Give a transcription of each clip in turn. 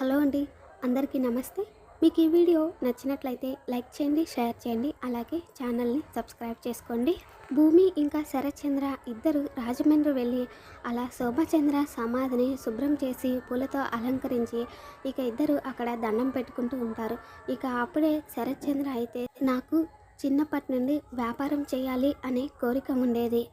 Hello అండి అందరికీ నమస్తే. మీకు ఈ వీడియో నచ్చినట్లయితే లైక్ చేయండి షేర్ చేయండి అలాగే ఛానల్ని సబ్స్క్రైబ్ చేసుకోండి. భూమి ఇంకా శరత్చంద్ర ఇద్దరు రాజమండ్రి వెళ్ళి అలా శోభచంద్ర సమాధిని శుభ్రం చేసి పూలతో అలంకరించి ఇక ఇద్దరు అక్కడ దండం పెట్టుకుంటూ ఉంటారు. ఇక అప్పుడే శరత్చంద్ర అయితే నాకు చిన్నప్పటి నుండి వ్యాపారం చేయాలి అనే కోరిక ఉండేది.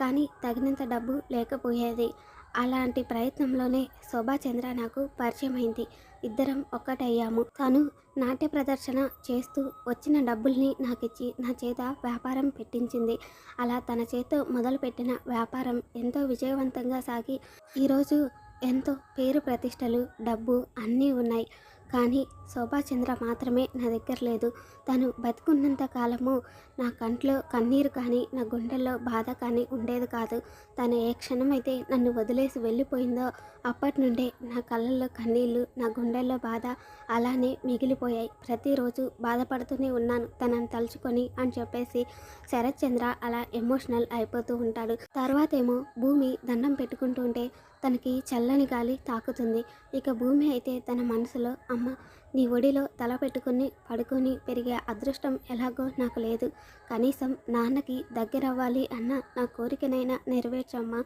కానీ తగినంత డబ్బు లేకపోయేది. అలాంటి ప్రయత్నంలోనే శోభాచంద్ర నాకు పరిచయమైంది. ఇద్దరం ఒక్కటయ్యాము. తను నాట్య ప్రదర్శన చేస్తూ వచ్చిన డబ్బుల్ని నాకు ఇచ్చి నా చేత వ్యాపారం పెట్టించింది. అలా తన చేత మొదలుపెట్టిన వ్యాపారం ఎంతో విజయవంతంగా సాగి ఈరోజు ఎంతో పేరు ప్రతిష్టలు డబ్బు అన్నీ ఉన్నాయి. కానీ శోభాచంద్ర మాత్రమే నా దగ్గర లేదు. తను బతికున్నంత కాలము నా కంట్లో కన్నీరు కానీ నా గుండెల్లో బాధ కానీ ఉండేది కాదు. తను ఏ క్షణమైతే నన్ను వదిలేసి వెళ్ళిపోయిందో అప్పటి నుండే నా కళ్ళల్లో కన్నీళ్ళు నా గుండెల్లో బాధ అలానే మిగిలిపోయాయి. ప్రతిరోజు బాధపడుతూనే ఉన్నాను. తనని తలుచుకొని అని చెప్పేసి శరత్చంద్ర అలా ఎమోషనల్ అయిపోతూ ఉంటాడు. తర్వాత ఏమో భూమి దండం పెట్టుకుంటూ ఉంటే తనకి చల్లని గాలి తాకుతుంది. ఇక భూమి అయితే తన మనసులో అమ్మ నీ ఒడిలో తల పెట్టుకుని పడుకొని పెరిగే అదృష్టం ఎలాగో నాకు లేదు. కనీసం నాన్నకి దగ్గరవ్వాలి అన్న నా కోరికనైనా నెరవేర్చమ్మా.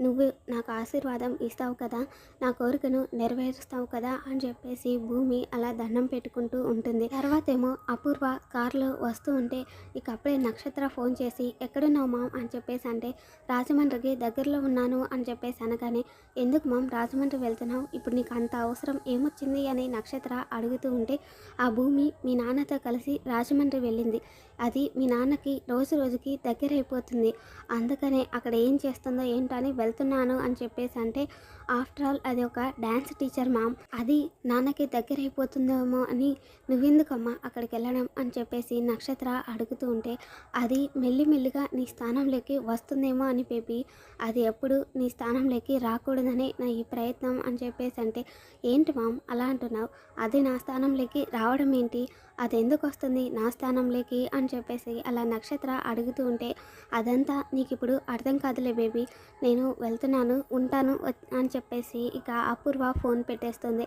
నువ్వు నాకు ఆశీర్వాదం ఇస్తావు కదా నా కోరికను నెరవేరుస్తావు కదా అని చెప్పేసి భూమి అలా దండం పెట్టుకుంటూ ఉంటుంది. తర్వాత ఏమో అపూర్వ కారులో వస్తూ ఉంటే ఇక అప్పుడే నక్షత్ర ఫోన్ చేసి ఎక్కడున్నావు మామ్? అని చెప్పేసి అంటే రాజమండ్రికి దగ్గరలో ఉన్నాను అని చెప్పేసి అనగానే ఎందుకు మామ్? రాజమండ్రి వెళ్తున్నావు. ఇప్పుడు నీకు అంత అవసరం ఏమొచ్చింది? అని నక్షత్ర అడుగుతూ ఉంటే ఆ భూమి మీ నాన్నతో కలిసి రాజమండ్రి వెళ్ళింది. అది మీ నాన్నకి రోజు రోజుకి దగ్గరైపోతుంది. అందుకనే అక్కడ ఏం చేస్తుందో ఏంటో అని వెళ్తున్నాను అని చెప్పేసి అంటే ఆఫ్టర్ ఆల్ అది ఒక డ్యాన్స్ టీచర్ మామ్ అది నాన్నకి దగ్గర అయిపోతుందేమో అని నువ్వెందుకమ్మా అక్కడికి వెళ్ళడం అని చెప్పేసి నక్షత్ర అడుగుతూ ఉంటే అది మెల్లిమెల్లిగా నీ స్థానంలోకి వస్తుందేమో అని చెప్పి అది ఎప్పుడు నీ స్థానంలోకి రాకూడదనే నా ఈ ప్రయత్నం అని చెప్పేసి అంటే ఏంటి మామ్ అలా అంటున్నావు? అది నా స్థానంలోకి రావడం ఏంటి? అది ఎందుకు వస్తుంది నా స్థానంలోకి అని చెప్పేసి అలా నక్షత్ర అడుగుతూ ఉంటే అదంతా నీకు ఇప్పుడు అర్థం కాదులే బేబీ. నేను వెళ్తున్నాను ఉంటాను అని చెప్పేసి ఇక అపూర్వ ఫోన్ పెట్టేస్తుంది.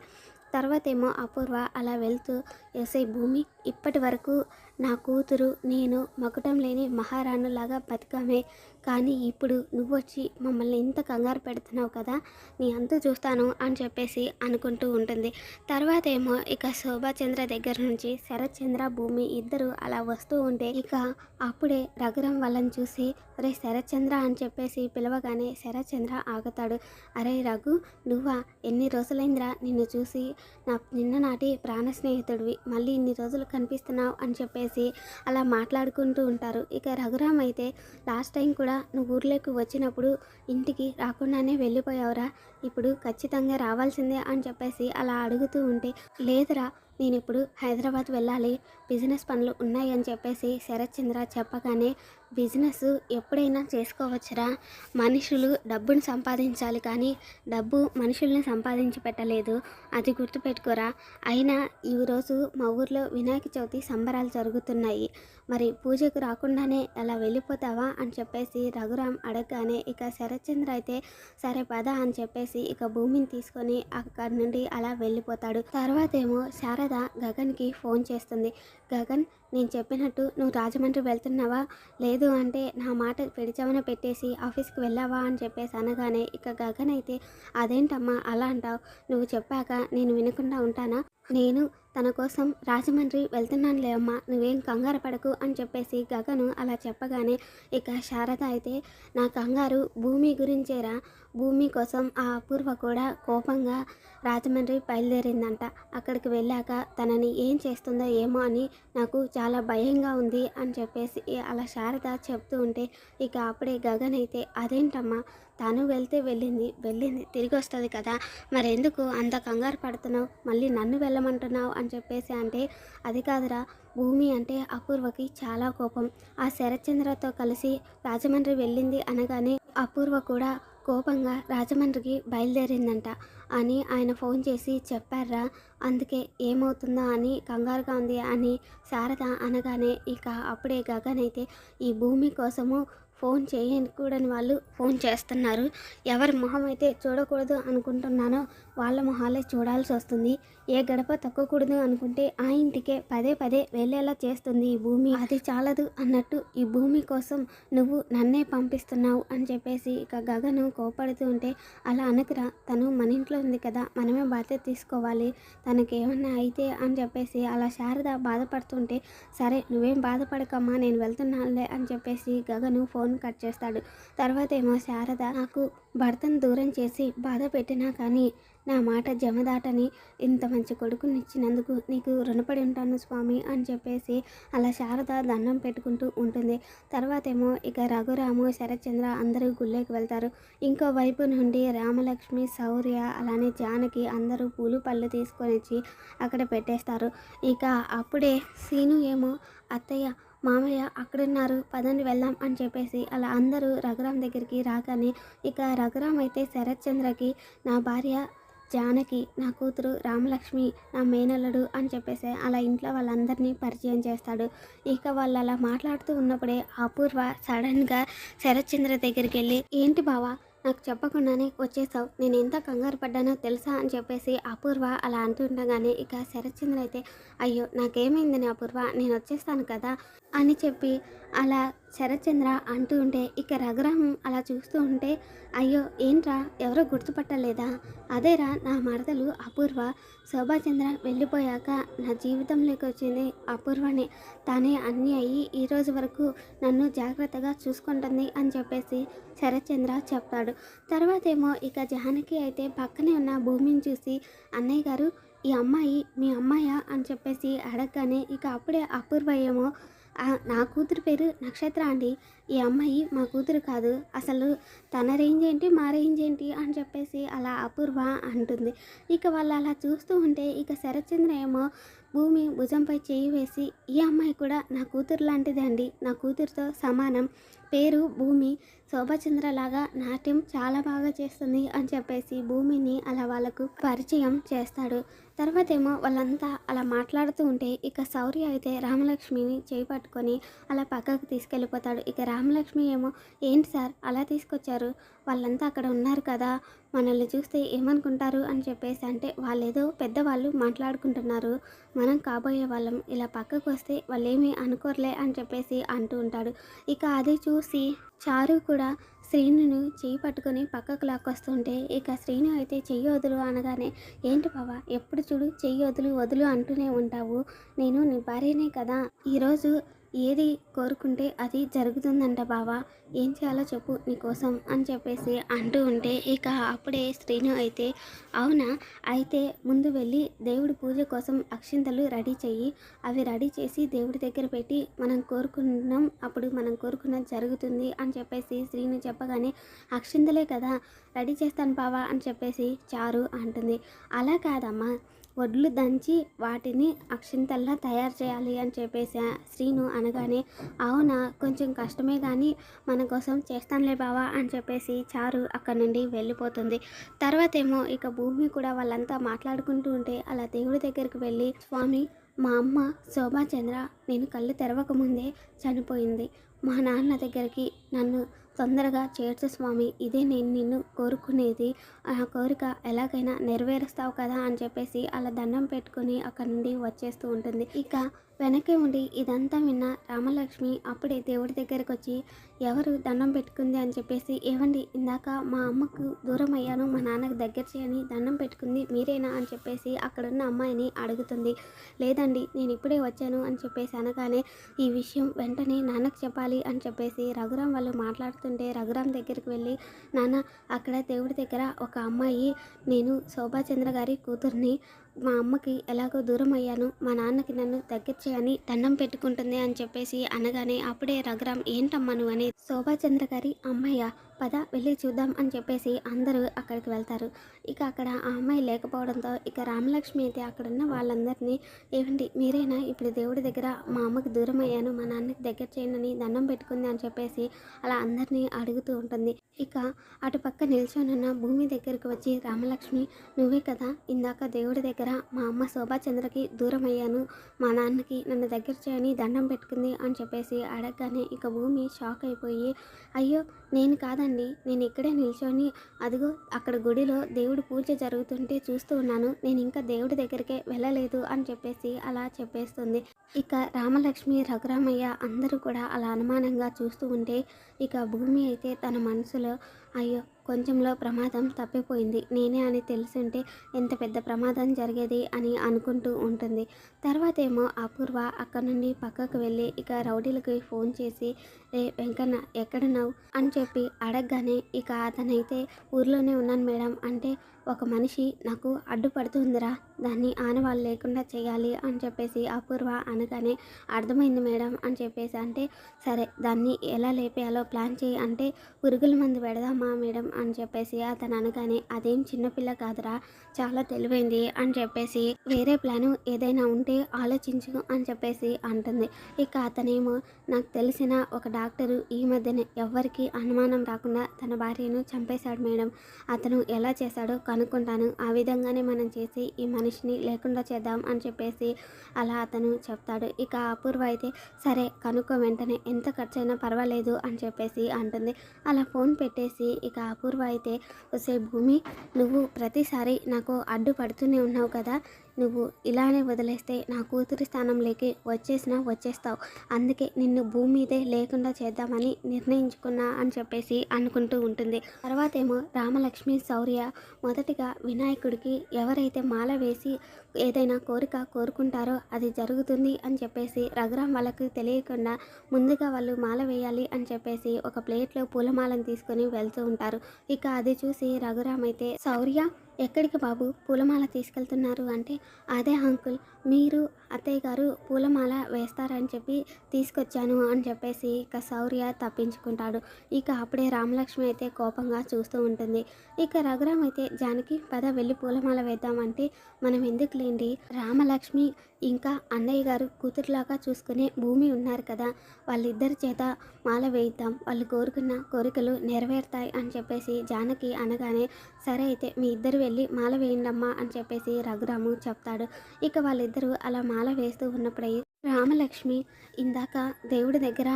తర్వాత ఏమో అపూర్వ అలా వెళ్తూ ఎస్ఐ భూమి ఇప్పటి వరకు నా కూతురు నేను మకుటం లేని మహారాణులాగా బతికామే. కానీ ఇప్పుడు నువ్వు వచ్చి మమ్మల్ని ఇంత కంగారు పెడుతున్నావు కదా నీ అంత చూస్తాను అని చెప్పేసి అనుకుంటూ ఉంటుంది. తర్వాత ఏమో ఇక శోభాచంద్ర దగ్గర నుంచి శరత్చంద్ర భూమి ఇద్దరు అలా వస్తూ ఉంటే ఇక అప్పుడే రఘురం వాళ్ళని చూసి అరే శరత్చంద్ర అని చెప్పేసి పిలవగానే శరత్చంద్ర ఆగుతాడు. అరే రఘు నువ్వా? ఎన్ని రోజులైందిరా నిన్ను చూసి? నా నిన్ననాటి ప్రాణ స్నేహితుడివి మళ్ళీ ఇన్ని రోజులు కనిపిస్తున్నావు అని చెప్పేసి అలా మాట్లాడుకుంటూ ఉంటారు. ఇక రఘురామ్ అయితే లాస్ట్ టైం కూడా నువ్వు ఊర్లోకి వచ్చినప్పుడు ఇంటికి రాకుండానే వెళ్ళిపోయావురా ఇప్పుడు ఖచ్చితంగా రావాల్సిందే అని చెప్పేసి అలా అడుగుతూ ఉంటే లేదురా నేను ఇప్పుడు హైదరాబాద్ వెళ్ళాలి బిజినెస్ పనులు ఉన్నాయి అని చెప్పేసి శరత్ చంద్ర చెప్పగానే బిజినెస్ ఎప్పుడైనా చేసుకోవచ్చురా? మనుషులు డబ్బును సంపాదించాలి కానీ డబ్బు మనుషుల్ని సంపాదించి పెట్టలేదు. అది గుర్తుపెట్టుకోరా? అయినా ఈరోజు మా ఊర్లో వినాయక చవితి సంబరాలు జరుగుతున్నాయి. మరి పూజకు రాకుండానే అలా వెళ్ళిపోతావా అని చెప్పేసి రఘురామ్ అడగగానే ఇక శరత్చంద్ర అయితే సరే పద అని చెప్పేసి ఇక భూమిని తీసుకొని అక్కడి నుండి అలా వెళ్ళిపోతాడు. తర్వాత ఏమో శారద గగన్కి ఫోన్ చేస్తుంది. గగన్ నేను చెప్పినట్టు నువ్వు రాజమండ్రి వెళ్తున్నావా? లేదు అంటే నా మాట పెడిచవన పెట్టేసి ఆఫీస్కి వెళ్ళావా అని చెప్పేసి అనగానే ఇక గగన్ అయితే అదేంటమ్మా అలా అంటావు? నువ్వు చెప్పాక నేను వినకుండా ఉంటానా? నేను తన కోసం రాజమండ్రి వెళ్తున్నానులే లేవమ్మా నువ్వేం కంగారు పడకు అని చెప్పేసి గగను అలా చెప్పగానే ఇక శారద అయితే నా కంగారు భూమి గురించేరా? భూమి కోసం ఆ అపూర్వ కూడా కోపంగా రాజమండ్రి బయలుదేరిందంట. అక్కడికి వెళ్ళాక తనని ఏం చేస్తుందో ఏమో అని నాకు చాలా భయంగా ఉంది అని చెప్పేసి అలా శారద చెప్తూ ఉంటే ఇక అప్పుడే గగన్ అయితే అదేంటమ్మా? తను వెళ్తే వెళ్ళింది వెళ్ళింది తిరిగి వస్తుంది కదా. మరెందుకు అంత కంగారు పడుతున్నావు? మళ్ళీ నన్ను వెళ్ళమంటున్నావు? అని చెప్పేసి అంటే అది కాదురా భూమి అంటే అపూర్వకి చాలా కోపం. ఆ శరత్చంద్రతో కలిసి రాజమండ్రి వెళ్ళింది అనగానే అపూర్వ కూడా కోపంగా రాజమండ్రికి బయలుదేరిందంట అని ఆయన ఫోన్ చేసి చెప్పారా అందుకే ఏమవుతుందో అని కంగారుగా ఉంది అని శారద అనగానే ఇక అప్పుడే గగన్ అయితే ఈ భూమి కోసము ఫోన్ చేయకూడని వాళ్ళు ఫోన్ చేస్తున్నారు. ఎవరి మొహం అయితే చూడకూడదు అనుకుంటున్నానో వాళ్ళ మొహాలే చూడాల్సి వస్తుంది. ఏ గడప తొక్కకూడదు అనుకుంటే ఆ ఇంటికే పదే పదే వెళ్ళేలా చేస్తుంది ఈ భూమి. అది చాలదు అన్నట్టు ఈ భూమి కోసం నువ్వు నన్నే పంపిస్తున్నావు అని చెప్పేసి ఇక గగను కోపడుతూ ఉంటే అలా అనుకురా. తను మన ఇంట్లో ఉంది కదా. మనమే బాధ్యత తీసుకోవాలి. తనకి ఏమన్నా అయితే అని చెప్పేసి అలా శారద బాధపడుతుంటే సరే నువ్వేం బాధపడకమ్మా. నేను వెళ్తున్నానులే అని చెప్పేసి గగను ఫోన్ కట్ చేస్తాడు. తర్వాత ఏమో శారద నాకు భర్తను దూరం చేసి బాధ పెట్టినా కానీ నా మాట జమదాటని ఇంత మంచి కొడుకుని ఇచ్చినందుకు నీకు రుణపడి ఉంటాను స్వామి అని చెప్పేసి అలా శారద దండం పెట్టుకుంటూ ఉంటుంది. తర్వాత ఏమో ఇక రఘురాము శరత్చంద్ర అందరూ గుళ్ళోకి వెళ్తారు. ఇంకో వైపు నుండి రామలక్ష్మి శౌర్య అలానే జానకి అందరూ పూలు పళ్ళు తీసుకొని వచ్చి అక్కడ పెట్టేస్తారు. ఇక అప్పుడే సీను ఏమో అత్తయ్య మామయ్య అక్కడున్నారు పదండి వెళ్దాం అని చెప్పేసి అలా అందరూ రఘురామ్ దగ్గరికి రాగానే ఇక రఘురామ్ అయితే శరత్చంద్రకి నా భార్య జానకి నా కూతురు రామలక్ష్మి నా మేనల్లుడు అని చెప్పేసి అలా ఇంట్లో వాళ్ళందరినీ పరిచయం చేస్తాడు. ఇక వాళ్ళు అలా మాట్లాడుతూ ఉన్నప్పుడే అపూర్వ సడన్గా శరత్చంద్ర దగ్గరికి వెళ్ళి ఏంటి బావా నాకు చెప్పకుండానే వచ్చేసావు. నేను ఎంత కంగారు పడ్డానో తెలుసా అని చెప్పేసి అపూర్వ అలా అంటుండగానే ఇక శరత్చంద్ర అయితే అయ్యో నాకేమైందని అపూర్వ? నేను వచ్చేస్తాను కదా అని చెప్పి అలా శరత్చంద్ర అంటూ ఉంటే ఇక రఘురామం అలా చూస్తూ ఉంటే అయ్యో ఏంట్రా ఎవరో గుర్తుపట్టలేదా? అదేరా నా మరదలు అపూర్వ. శోభాచంద్ర వెళ్ళిపోయాక నా జీవితంలోకి వచ్చింది అపూర్వనే. తానే అన్నీ అయ్యి ఈ రోజు వరకు నన్ను జాగ్రత్తగా చూసుకుంటుంది అని చెప్పేసి శరత్చంద్ర చెప్తాడు. తర్వాత ఏమో ఇక జానకి అయితే పక్కనే ఉన్న భూమిని చూసి అన్నయ్య గారు ఈ అమ్మాయి మీ అమ్మాయా? అని చెప్పేసి అడగగానే ఇక అప్పుడే అపూర్వ ఏమో నా కూతురు పేరు నక్షత్ర అండి. ఈ అమ్మాయి మా కూతురు కాదు. అసలు తన రేంజ్ ఏంటి మా రేంజ్ ఏంటి అని చెప్పేసి అలా అపూర్వ అంటుంది. ఇక వాళ్ళు అలా చూస్తూ ఉంటే ఇక శరత్చంద్ర ఏమో భూమి భుజంపై చేయి వేసి ఈ అమ్మాయి కూడా నా కూతురు లాంటిదండి నా కూతురుతో సమానం. పేరు భూమి. శోభచంద్రలాగా నాట్యం చాలా బాగా చేస్తుంది అని చెప్పేసి భూమిని అలా వాళ్ళకు పరిచయం చేస్తాడు. తర్వాత ఏమో వాళ్ళంతా అలా మాట్లాడుతూ ఉంటే ఇక సౌర్య అయితే రామలక్ష్మిని చేయి పట్టుకొని అలా పక్కకు తీసుకెళ్ళిపోతాడు. ఇక రామలక్ష్మి ఏమో ఏంటి సార్ అలా తీసుకొచ్చారు? వాళ్ళంతా అక్కడ ఉన్నారు కదా మనల్ని చూస్తే ఏమనుకుంటారు? అని చెప్పేసి అంటే వాళ్ళేదో పెద్దవాళ్ళు మాట్లాడుకుంటున్నారు. మనం కాబోయే వాళ్ళం ఇలా పక్కకు వస్తే వాళ్ళు ఏమీ అని చెప్పేసి అంటూ ఉంటాడు. ఇక అది చూసి చారు కూడా శ్రీనును చెయ్యి పట్టుకొని పక్కకు లాక్కొస్తుంటే ఇక శ్రీను అయితే చెయ్యి వదులు అనగానే ఏంటి బావా ఎప్పుడు చూడు చెయ్యి వదులు వదులు అంటూనే ఉంటావు. నేను నీ భార్యనే కదా. ఈరోజు ఏది కోరుకుంటే అది జరుగుతుందంట బావా. ఏం చేయాలో చెప్పు నీకోసం అని చెప్పేసి అంటూ ఉంటే ఇక అప్పుడే శ్రీను అయితే అవునా? అయితే ముందు వెళ్ళి దేవుడి పూజ కోసం అక్షింతలు రెడీ చెయ్యి. అవి రెడీ చేసి దేవుడి దగ్గర పెట్టి మనం కోరుకున్నాం అప్పుడు మనం కోరుకున్నది జరుగుతుంది అని చెప్పేసి శ్రీను చెప్పగానే అక్షింతలే కదా రెడీ చేస్తాను బావా అని చెప్పేసి చారు అంటుంది. అలా కాదమ్మా. వడ్లు దంచి వాటిని అక్షింతల్లా తయారు చేయాలి అని చెప్పేసి శ్రీను అనగానే అవునా కొంచెం కష్టమే కానీ మన కోసం చేస్తానులే బావా అని చెప్పేసి చారు అక్కడ నుండి వెళ్ళిపోతుంది. తర్వాత ఏమో ఇక భూమి కూడా వాళ్ళంతా మాట్లాడుకుంటూ ఉంటే అలా దేవుడి దగ్గరికి వెళ్ళి స్వామి మా అమ్మ శోభాచంద్ర నేను కళ్ళు తెరవకముందే చనిపోయింది. మా నాన్న దగ్గరికి నన్ను తొందరగా చేర్చు స్వామి. ఇదే నేను నిన్ను కోరుకునేది. ఆ కోరిక ఎలాగైనా నెరవేరుస్తావు కదా అని చెప్పేసి అలా దండం పెట్టుకొని అక్కడ నుండి వచ్చేస్తూ ఉంటుంది. ఇక వెనకే ఉండి ఇదంతా విన్న రామలక్ష్మి అప్పుడే దేవుడి దగ్గరకు వచ్చి ఎవరు దండం పెట్టుకుంది అని చెప్పేసి ఏవండి ఇందాక మా అమ్మకు దూరం అయ్యాను మా నాన్నకు దగ్గర చేయని దండం పెట్టుకుంది మీరేనా? అని చెప్పేసి అక్కడున్న అమ్మాయిని అడుగుతుంది. లేదండి నేను ఇప్పుడే వచ్చాను అని చెప్పేసి అనగానే ఈ విషయం వెంటనే నాన్నకు చెప్పాలి. అని చెప్పేసి రఘురామ్ వాళ్ళు మాట్లాడుతుంటే రఘురామ్ దగ్గరికి వెళ్ళి నాన్న అక్కడ దేవుడి దగ్గర ఒక అమ్మాయి నేను శోభాచంద్ర గారి కూతుర్ని మా అమ్మకి ఎలాగో దూరం అయ్యాను మా నాన్నకి నన్ను దగ్గర దండం పెట్టుకుంటుంది అని చెప్పేసి అనగానే అప్పుడే రఘురామ్ ఏంటమ్మా నువ్వు అని శోభాచంద్ర గారి అమ్మయ్య పద వెళ్ళి చూద్దాం అని చెప్పేసి అందరూ అక్కడికి వెళ్తారు. ఇక అక్కడ ఆ అమ్మాయి లేకపోవడంతో ఇక రామలక్ష్మి అయితే అక్కడున్న వాళ్ళందరినీ ఏమండి మీరైనా? ఇప్పుడు దేవుడి దగ్గర మా అమ్మకి దూరం అయ్యాను మా నాన్నకి దగ్గర చేయనని దండం పెట్టుకుంది అని చెప్పేసి అలా అందరినీ అడుగుతూ ఉంటుంది. ఇక అటు పక్క నిల్చోనున్న భూమి దగ్గరికి వచ్చి రామలక్ష్మి నువ్వే కదా? ఇందాక దేవుడి దగ్గర మా అమ్మ శోభాచంద్రకి దూరం అయ్యాను మా నాన్నకి నన్ను దగ్గర చేయని దండం పెట్టుకుంది అని చెప్పేసి అడగగానే ఇక భూమి షాక్ అయిపోయి అయ్యో నేను కాదండి. నేను ఇక్కడే నిల్చొని అదిగో అక్కడ గుడిలో దేవుడు పూజ జరుగుతుంటే చూస్తూ ఉన్నాను. నేను ఇంకా దేవుడి దగ్గరికే వెళ్ళలేదు అని చెప్పేసి అలా చెప్పేస్తుంది. ఇక రామలక్ష్మి రఘురామయ్య అందరూ కూడా అలా అనుమానంగా చూస్తూ ఉంటే ఇక భూమి అయితే తన మనసులో Instagram అయ్యో కొంచెంలో ప్రమాదం తప్పిపోయింది. నేనే అని తెలుసుంటే ఎంత పెద్ద ప్రమాదం జరిగేది అని అనుకుంటూ ఉంటుంది. తర్వాత ఏమో అపూర్వ అక్కడ నుండి పక్కకు వెళ్ళి ఇక రౌడీలకి ఫోన్ చేసి రే వెంకన్న ఎక్కడున్నావు? అని చెప్పి అడగగానే ఇక అతనైతే ఊర్లోనే ఉన్నాను మేడం. అంటే ఒక మనిషి నాకు అడ్డుపడుతుందిరా. దాన్ని ఆనవాళ్ళు లేకుండా చేయాలి అని చెప్పేసి అపూర్వ అనగానే అర్థమైంది మేడం అని చెప్పేసి అంటే సరే దాన్ని ఎలా లేపేయాలో ప్లాన్ చేయి. అంటే పురుగుల మందు పెడదాం అమ్మా మేడం అని చెప్పేసి అతను అనగానే అదేం చిన్నపిల్ల కాదురా చాలా తెలివైంది అని చెప్పేసి వేరే ప్లాను ఏదైనా ఉంటే ఆలోచించు అని చెప్పేసి అంటుంది. ఇక అతనేమో నాకు తెలిసిన ఒక డాక్టరు ఈ మధ్యన ఎవ్వరికి అనుమానం రాకుండా తన భార్యను చంపేశాడు మేడం. అతను ఎలా చేశాడో కనుక్కుంటాను. ఆ విధంగానే మనం చేసి ఈ మనిషిని లేకుండా చేద్దాం అని చెప్పేసి అలా అతను చెప్తాడు. ఇక అపూర్వ అయితే సరే కనుక్కో వెంటనే ఎంత ఖర్చైనా పర్వాలేదు అని చెప్పేసి అంటుంది. అలా ఫోన్ పెట్టేసి ఇక అపూర్వ అయితే వసే భూమి నువ్వు ప్రతిసారి నాకు అడ్డుపడుతూనే ఉన్నావు కదా. నువ్వు ఇలానే వదిలేస్తే నా కూతురి స్థానంలోకి వచ్చేసినా వచ్చేస్తావు. అందుకే నిన్ను భూమి మీదే లేకుండా చేద్దామని నిర్ణయించుకున్నా అని చెప్పేసి అనుకుంటూ ఉంటుంది. తర్వాత ఏమో రామలక్ష్మి శౌర్య మొదటిగా వినాయకుడికి ఎవరైతే మాల వేసి ఏదైనా కోరిక కోరుకుంటారో అది జరుగుతుంది అని చెప్పేసి రఘురాం వాళ్ళకి తెలియకుండా ముందుగా వాళ్ళు మాల వేయాలి అని చెప్పేసి ఒక ప్లేట్లో పూలమాలను తీసుకొని వెళ్తూ ఉంటారు. ఇక అది చూసి రఘురామ్ అయితే శౌర్య ఎక్కడికి బాబు? పూలమాల తీసుకెళ్తున్నారు అంటే అదే అంకుల్ మీరు అత్తయ్య గారు పూలమాల వేస్తారని చెప్పి తీసుకొచ్చాను అని చెప్పేసి ఇక శౌర్య తప్పించుకుంటాడు. ఇక అప్పుడే రామలక్ష్మి అయితే కోపంగా చూస్తూ ఉంటుంది. ఇక రఘురామ్ అయితే జానకి పద వెళ్ళి పూలమాల వేద్దామంటే మనం ఎందుకు లేండి రామలక్ష్మి ఇంకా అన్నయ్య గారు కూతురులాగా చూసుకునే భూమి ఉన్నారు కదా. వాళ్ళిద్దరి చేత మాల వేయిద్దాం. వాళ్ళు కోరుకున్న కోరికలు నెరవేరుతాయి అని చెప్పేసి జానకి అనగానే సరే అయితే మీ ఇద్దరు వెళ్ళి మాల వేయండమ్మా అని చెప్పేసి రఘురాము చెప్తాడు. ఇక వాళ్ళిద్దరు అలా మాల వేస్తూ ఉన్నప్పుడై రామలక్ష్మి ఇందాక దేవుడి దగ్గర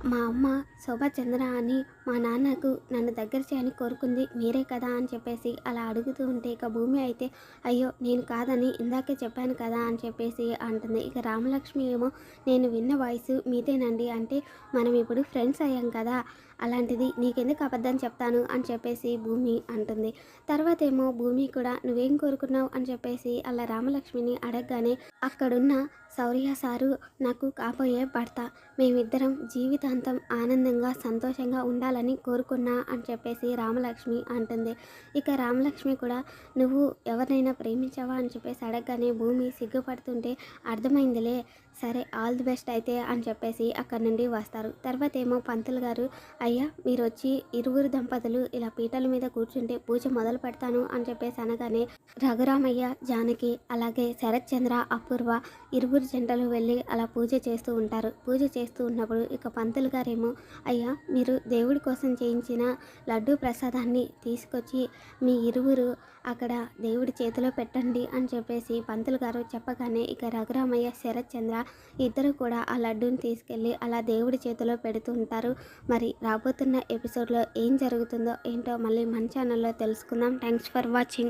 మా అమ్మ శోభాచంద్ర అని మా నాన్నకు నన్ను దగ్గర చేయని కోరుకుంది మీరే కదా అని చెప్పేసి అలా అడుగుతూ ఉంటే ఇక భూమి అయితే అయ్యో నేను కాదని ఇందాకే చెప్పాను కదా అని చెప్పేసి అంటుంది. ఇక రామలక్ష్మి ఏమో నేను విన్న వాయిస్ మీదేనండి అంటే మనం ఇప్పుడు ఫ్రెండ్స్ అయ్యాం కదా అలాంటిది నీకెందుకు అబద్ధం చెప్తాను అని చెప్పేసి భూమి అంటుంది. తర్వాత ఏమో భూమి కూడా నువ్వేం కోరుకున్నావు అని చెప్పేసి అలా రామలక్ష్మిని అడగగానే అక్కడున్న శౌర్య సారు నాకు కాబోయే భర్త. మేమిద్దరం జీవితాంతం ఆనందంగా సంతోషంగా ఉండాలని కోరుకున్నా అని చెప్పేసి రామలక్ష్మి అంటుంది. ఇక రామలక్ష్మి కూడా నువ్వు ఎవరినైనా ప్రేమించావా? అని చెప్పేసి అడగగానే భూమి సిగ్గుపడుతుంటే అర్థమైందిలే. సరే ఆల్ ది బెస్ట్ అయితే అని చెప్పేసి అక్కడి నుండి వస్తారు. తర్వాత ఏమో పంతులు గారు అయ్యా మీరు వచ్చి ఇరువురు దంపతులు ఇలా పీటల మీద కూర్చుంటే పూజ మొదలు పెడతాను అని చెప్పేసి అనగానే రఘురామయ్య జానకి అలాగే శరత్ చంద్ర అపూర్వ ఇరువురు జంటలు వెళ్ళి అలా పూజ చేస్తూ ఉంటారు. పూజ చేస్తూ ఉన్నప్పుడు ఇక పంతులు గారేమో అయ్యా మీరు దేవుడి కోసం చేయించిన లడ్డూ ప్రసాదాన్ని తీసుకొచ్చి మీ ఇరువురు అక్కడ దేవుడి చేతిలో పెట్టండి అని చెప్పేసి పంతులు గారు చెప్పగానే ఇక రఘురామయ్య శరత్ చంద్ర ఇద్దరు కూడా ఆ లడ్డూని తీసుకెళ్ళి అలా దేవుడి చేతిలో పెడుతుంటారు మరి రాబోతున్న ఎపిసోడ్లో ఏం జరుగుతుందో ఏంటో మళ్ళీ మన ఛానల్లో తెలుసుకుందాం. Thanks for watching